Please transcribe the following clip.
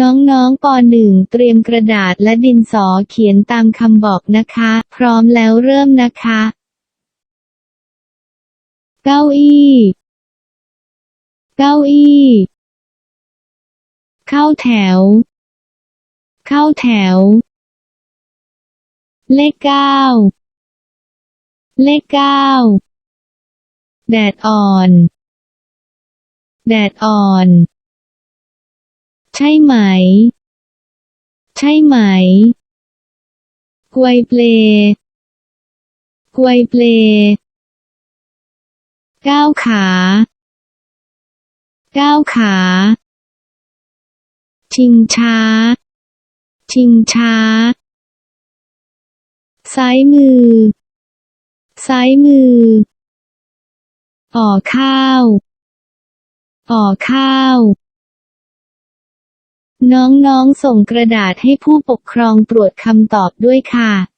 น้องๆป .1 เตรียมกระดาษและดินสอเขียนตามคำบอกนะคะ พร้อมแล้วเริ่มนะคะ เก้าอี้ เก้าอี้ เข้าแถว เข้าแถว เลขเก้า เลขเก้า แดดอ่อน แดดอ่อน ใช่ไหม ใช่ไหม กวยเปล กวยเปล ก้าวขา ก้าวขา ชิงช้า ชิงช้า ซ้ายมือ ซ้ายมือ อ่อข้าว อ่อข้าว น้องๆ ส่งกระดาษให้ผู้ปกครองตรวจคำตอบด้วยค่ะ